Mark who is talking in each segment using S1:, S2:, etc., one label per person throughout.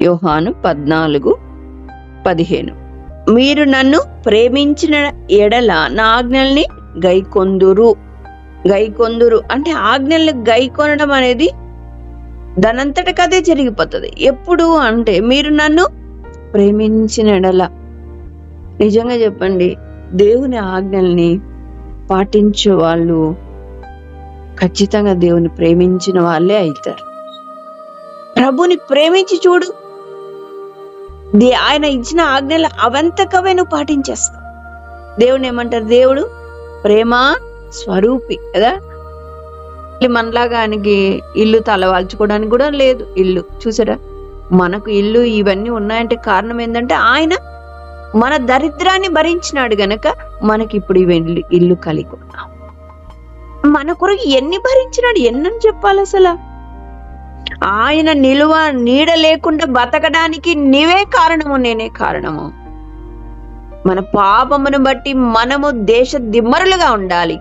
S1: యోహాను పద్నాలుగు పదిహేను. మీరు నన్ను ప్రేమించిన ఎడల నా ఆజ్ఞల్ని గైకొందురు. గైకొందురు. అంటే ఆజ్ఞల్ని గైకొనడం అనేది దానంతటికి అదే జరిగిపోతుంది. ఎప్పుడు అంటే మీరు నన్ను ప్రేమించిన ఎడల. నిజంగా చెప్పండి దేవుని ఆజ్ఞల్ని పాటించే వాళ్ళు ఖచ్చితంగా దేవుని ప్రేమించిన వాళ్ళే అవుతారు. ప్రభుని ప్రేమించి చూడు ఆయన ఇచ్చిన ఆజ్ఞలు అవంతకవే నువ్వు పాటించేస్తావు. దేవుని ఏమంటారు దేవుడు ప్రేమ స్వరూపి కదా? మనలాగా ఆయనకి ఇల్లు తలవాల్చుకోవడానికి కూడా లేదు ఇల్లు. చూసారా? మనకు ఇల్లు ఇవన్నీ ఉన్నాయంటే కారణం ఏంటంటే ఆయన మన దరిద్రాన్ని భరించినాడు గనక మనకి ఇప్పుడు ఇవన్నీ ఇల్లు కలిగి ఉన్నాం. మన కొరకు ఎన్ని భరించినాడు? ఎన్నని చెప్పాలి అసలు? ఆయన నిలువ నీడ లేకుండా బతకడానికి నీవే కారణము నేనే కారణము. మన పాపమును బట్టి మనము దేశ దిమ్మరులుగా ఉండాలి.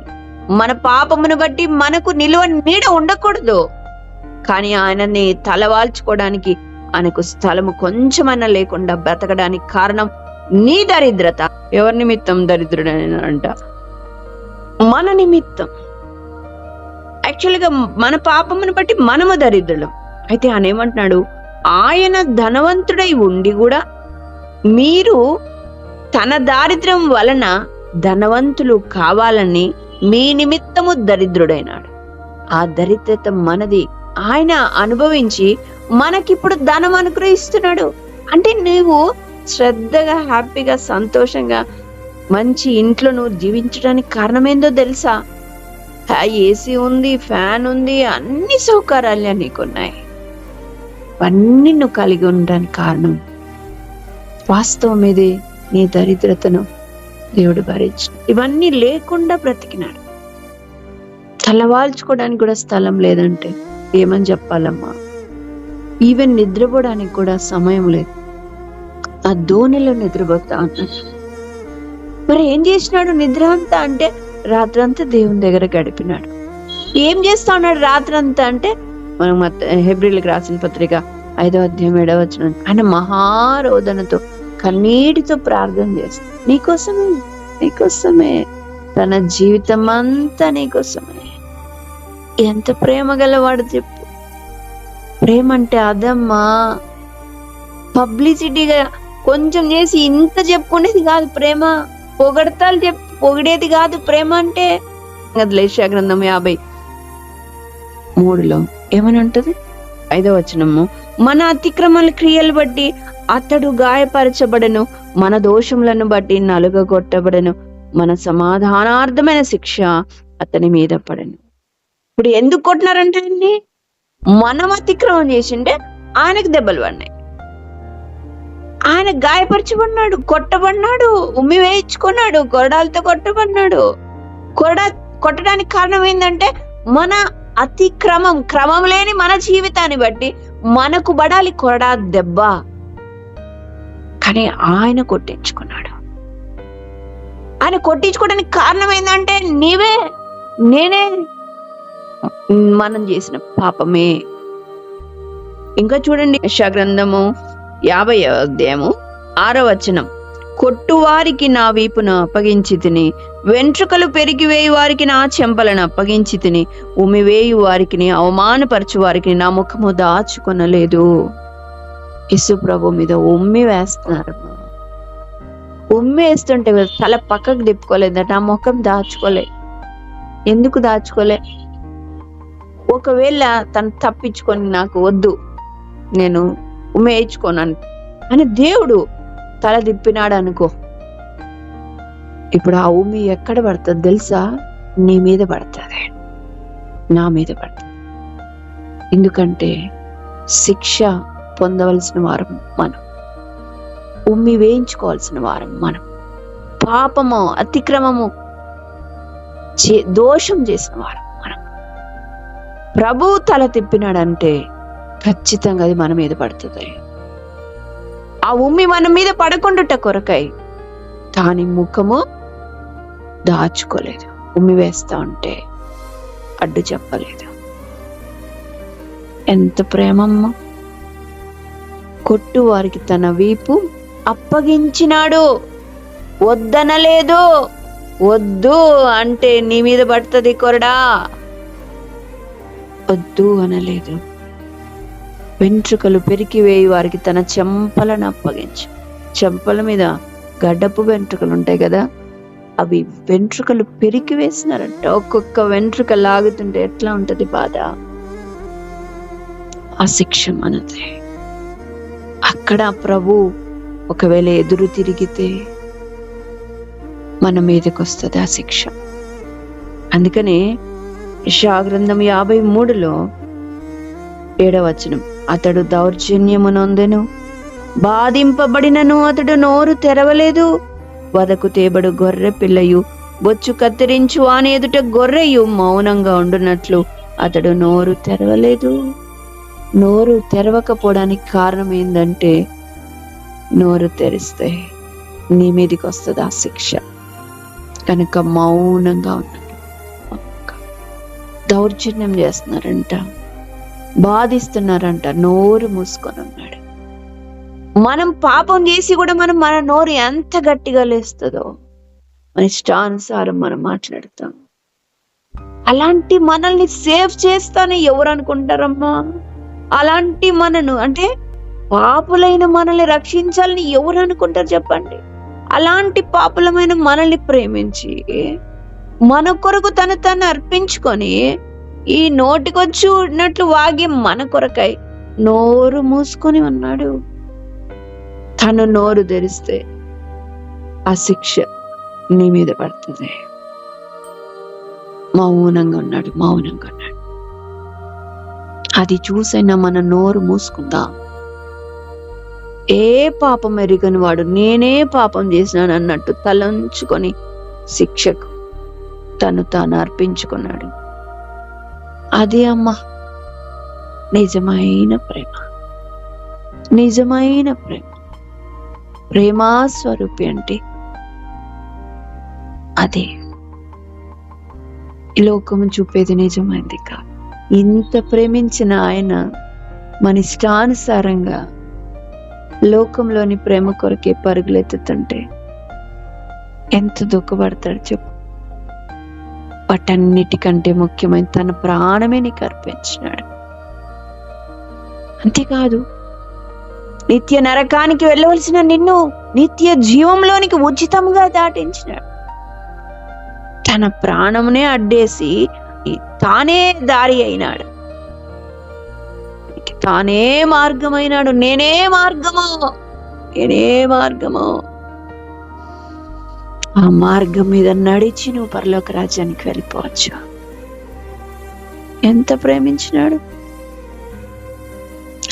S1: మన పాపమును బట్టి మనకు నిలువ నీడ ఉండకూడదు. కానీ ఆయనని తలవాల్చుకోవడానికి ఆయనకు స్థలము కొంచెమన్నా లేకుండా బ్రతకడానికి కారణం నీ దరిద్రత. ఎవరి నిమిత్తం దరిద్రుడంట మన నిమిత్తం. యాక్చువల్గా మన పాపమును బట్టి మనము దరిద్రులం. అయితే ఆయన ఏమంటున్నాడు? ఆయన ధనవంతుడై ఉండి కూడా మీరు తన దారిద్ర్యం వలన ధనవంతులు కావాలని మీ నిమిత్తము దరిద్రుడైనాడు. ఆ దరిద్రత మనది. ఆయన అనుభవించి మనకిప్పుడు ధనం అనుగ్రహిస్తున్నాడు. అంటే నువ్వు శ్రద్ధగా హ్యాపీగా సంతోషంగా మంచి ఇంట్లో నువ్వు జీవించడానికి కారణం ఏందో తెలుసా ఏసీ ఉంది ఫ్యాన్ ఉంది అన్ని సౌకర్యాలు నీకున్నాయి. ఇవన్నీ నువ్వు కలిగి ఉండడానికి కారణం. వాస్తవం ఇది నీ దరిద్రతను దేవుడు భరించిన ఇవన్నీ లేకుండా బ్రతికినాడు. తలవాల్చుకోవడానికి కూడా స్థలం లేదంటే ఏమని చెప్పాలమ్మా? ఈవెన్ నిద్రపోవడానికి కూడా సమయం లేదు. ఆ ధోనిలో నిద్రపోతా అన్నాడు మరి ఏం చేసినాడు నిద్ర అంతా అంటే రాత్రంతా దేవుని దగ్గర గడిపినాడు. ఏం చేస్తా ఉన్నాడు రాత్రంతా అంటే మనం హెబ్రిల్కి రాసిన పత్రిక ఐదో అధ్యాయం ఏడవ వచ్చిన ఆయన మహారోదనతో కన్నీటితో ప్రార్థన చేస్తాడు నీకోసమే నీకోసమే తన జీవితం అంతా నీకోసమే ఎంత ప్రేమ గలవాడు చెప్పు. ప్రేమ అంటే అదమ్మా. పబ్లిసిటీగా కొంచెం చేసి ఇంత చెప్పుకునేది కాదు ప్రేమ. పొగడతాలు చెప్పు పొగిడేది కాదు ప్రేమ అంటే. లేషా గ్రంథం యాభై మూడులో ఏమని ఉంటుంది ఐదో వచనము. మన అతిక్రమల క్రియలు బట్టి అతడు గాయపరచబడను మన దోషములను బట్టి నలుగగొట్టబడను మన సమాధానార్థమైన శిక్ష అతని మీద పడను. ఇప్పుడు ఎందుకు కొట్టినారంటే అండి? మనం అతిక్రమం చేసింటే ఆయనకు దెబ్బలు పడినాయి. ఆయన గాయపరచబడినాడు కొట్టబడినాడు ఉమ్మి వేయించుకున్నాడు కొరడాలతో కొట్టబడినాడు. కొరడా కొట్టడానికి కారణం ఏంటంటే మన అతిక్రమం క్రమం లేని మన జీవితాన్ని బట్టి మనకు బడాలి కొరడా దెబ్బ. కానీ ఆయన కొట్టించుకున్నాడు. ఆయన కొట్టించుకోవడానికి కారణం ఏంటంటే నీవే నేనే మనం చేసిన పాపమే. ఇంకా చూడండి యెషయా యాభై అధ్యాయము ఆరో వచనం. కొట్టువారికి నా వీపును అప్పగించి తిని వెంట్రుకలు పెరిగివేయు వారికి నా చెంపలను అప్పగించి తిని ఉమివేయు వారికి అవమానపరచు వారికి నా ముఖము దాచుకొనలేదు. ఇసు ప్రభు మీద ఉమ్మి వేస్తున్నారు. ఉమ్మి వేస్తుంటే తల పక్కకు తిప్పుకోలేదట నా ముఖం దాచుకోలే. ఎందుకు దాచుకోలే? ఒకవేళ తను తప్పించుకొని నాకు వద్దు నేను ఉమ్మేయించుకోనని అని దేవుడు తల తిప్పినాడు అనుకో ఇప్పుడు ఆ ఉమ్మి ఎక్కడ పడుతుంది తెలుసా? నీ మీద పడుతుంది. నా మీద పడుతుంది. ఎందుకంటే శిక్ష పొందవలసిన వారం మనం. ఉమ్మి వేయించుకోవాల్సిన వారం మనం. పాపము అతిక్రమము చే- దోషం చేసిన వారం మనం. ప్రభు తల తిప్పినాడంటే ఖచ్చితంగా అది మన మీద పడుతుంది. ఆ ఉమ్మి మన మీద పడకుండుట కొరకై దాని ముఖము దాచుకోలేదు. ఉమ్మి వేస్తా ఉంటే అడ్డు చెప్పలేదు. ఎంత ప్రేమమ్మ. కొట్టు వారికి తన వీపు అప్పగించినాడు. వద్దనలేదు. వద్దు అంటే నీ మీద పడుతుంది కొరడా. వద్దు అనలేదు. వెంట్రుకలు పెరికివేయి వారికి తన చెంపలను అప్పగించు. చెంపల మీద గడ్డపు వెంట్రుకలు ఉంటాయి కదా. అవి వెంట్రుకలు పెరిగి వేసినారంట. ఒక్కొక్క వెంట్రుక లాగుతుంటే ఎట్లా ఉంటది బాధ? ఆ శిక్ష మనదే. అక్కడ ప్రభు ఒకవేళ ఎదురు తిరిగితే మన మీదకి వస్తుంది ఆ శిక్ష. అందుకనే గ్రంథం యాభై మూడులో ఏడవచనం అతడు దౌర్జన్యమునొందెను బాధింపబడినను అతడు నోరు తెరవలేదు వదకు తేబడు గొర్రె పిల్లయు. బొచ్చు కత్తిరించు అని ఎదుట గొర్రెయు మౌనంగా ఉండునట్లు. అతడు నోరు తెరవలేదు. నోరు తెరవకపోవడానికి కారణం ఏంటంటే నోరు తెరిస్తే నీ మీదికి వస్తుంది ఆ శిక్ష. కనుక మౌనంగా ఉన్నాడు దౌర్జన్యం చేస్తున్నారంట. బాధిస్తున్నారంట. నోరు మూసుకొని ఉన్నాడు. మనం పాపం చేసి కూడా మనం మన నోరు ఎంత గట్టిగా లేస్తుందో మన ఇష్టానుసారం మనం మాట్లాడతాం. అలాంటి మనల్ని సేవ్ చేస్తానే ఎవరు అనుకుంటారమ్మా? అలాంటి మనను అంటే పాపులైన మనల్ని రక్షించాలని ఎవరు అనుకుంటారు చెప్పండి? అలాంటి పాపులమైన మనల్ని ప్రేమించి మన కొరకు తను తను అర్పించుకొని ఈ నోటికొచ్చి ఉన్నట్లు వాగి మన కొరకై నోరు మూసుకొని ఉన్నాడు. తను నోరు తెరిస్తే ఆ శిక్ష నీ మీద పడుతుంది. మౌనంగా ఉన్నాడు మౌనంగా ఉన్నాడు. అది చూసైనా మన నోరు మూసుకుందా? ఏ పాపం ఎరిగని వాడు నేనే పాపం చేసినాను అన్నట్టు తలంచుకొని శిక్షకు తను తాను అర్పించుకున్నాడు. అదే అమ్మా నిజమైన ప్రేమ. నిజమైన ప్రేమ. ప్రేమా స్వరూపి అంటే అదే. ఈ లోకము చూపేది నిజమైంది కాదు ఇంత ప్రేమించిన ఆయన మన ఇష్టానుసారంగా లోకంలోని ప్రేమ కొరకే పరుగులెత్తుతుంటే ఎంత దుఃఖపడతాడు చెప్పు. వాటన్నిటికంటే ముఖ్యమైన తన ప్రాణమే నీకు అర్పించినాడు. అంతేకాదు నిత్య నరకానికి వెళ్ళవలసిన నిన్ను నిత్య జీవంలోనికి ఉచితంగా దాటించినాడు. తన ప్రాణమునే అడ్డేసి తానే దారి అయినాడు. తానే మార్గమైనాడు. నేనే మార్గము. నేనే మార్గము. ఆ మార్గం మీద నడిచి నువ్వు పరలోక రాజ్యానికి వెళ్ళిపోవచ్చు. ఎంత ప్రేమించినాడు?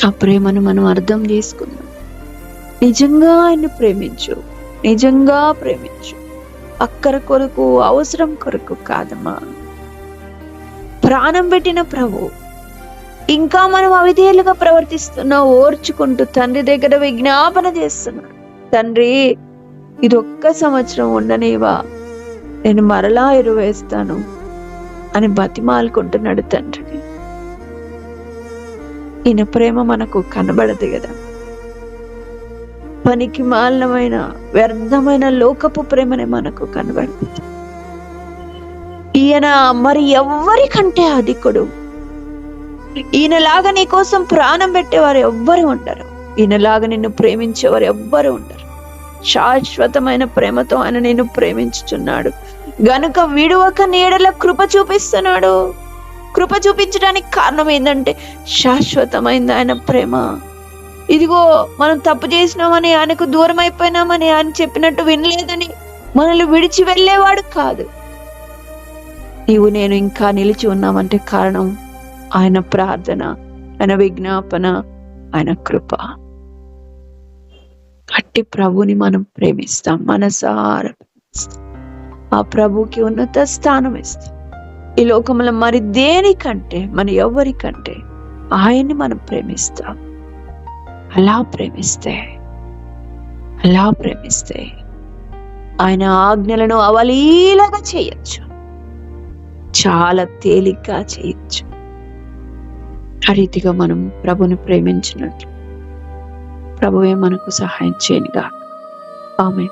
S1: ఆ ప్రేమను మనం అర్థం చేసుకుందాం. నిజంగా ఆయన ప్రేమించు. నిజంగా ప్రేమించు. అక్కర కొరకు అవసరం కొరకు కాదమ్మా. ప్రాణం పెట్టిన ప్రభు ఇంకా మనం అవిధేయులుగా ప్రవర్తిస్తున్నా ఓర్చుకుంటూ తండ్రి దగ్గర విజ్ఞాపన చేస్తున్నాడు. తండ్రి ఇది ఒక్క సంవత్సరం ఉండనేవా నేను మరలా ఎరువేస్తాను అని బతిమాలుకుంటున్నాడు తండ్రిని ఈయన ప్రేమ మనకు కనబడదు కదా. పనికి మాలినమైన వ్యర్థమైన లోకపు ప్రేమనే మనకు కనబడుతుంది ఈయన మరి ఎవ్వరికంటే అధికుడు. ఈయనలాగా నీ కోసం ప్రాణం పెట్టేవారు ఎవ్వరు ఉండరు. ఈయనలాగా నిన్ను ప్రేమించేవారు ఎవ్వరు ఉండరు. శాశ్వతమైన ప్రేమతో ఆయన నేను ప్రేమించుచున్నాడు. గనుక విడువక నీడల కృప చూపిస్తున్నాడు. కృప చూపించడానికి కారణం ఏంటంటే శాశ్వతమైంది ఆయన ప్రేమ. ఇదిగో మనం తప్పు చేసినామని ఆయనకు దూరం అయిపోయినామని ఆయన చెప్పినట్టు వినలేదని మనల్ని విడిచి వెళ్ళేవాడు కాదు. నీవు నేను ఇంకా నిలిచి ఉన్నామంటే కారణం ఆయన ప్రార్థన ఆయన విజ్ఞాపన ఆయన కృప. అట్టి ప్రభుని మనం ప్రేమిస్తాం మనసార ఆ ప్రభుకి ఉన్నత స్థానం ఇస్తాం. ఈ లోకంలో మరి దేనికంటే మన ఎవరికంటే ఆయన్ని మనం ప్రేమిస్తాం. అలా ప్రేమిస్తే అలా ప్రేమిస్తే ఆయన ఆజ్ఞలను అవలీలగా చేయొచ్చు. చాలా తేలిగ్గా చేయొచ్చు. ఆ రీతిగా మనం ప్రభుని ప్రేమించినట్లు ప్రభువే మనకు సహాయం చేయనిగా ఆమె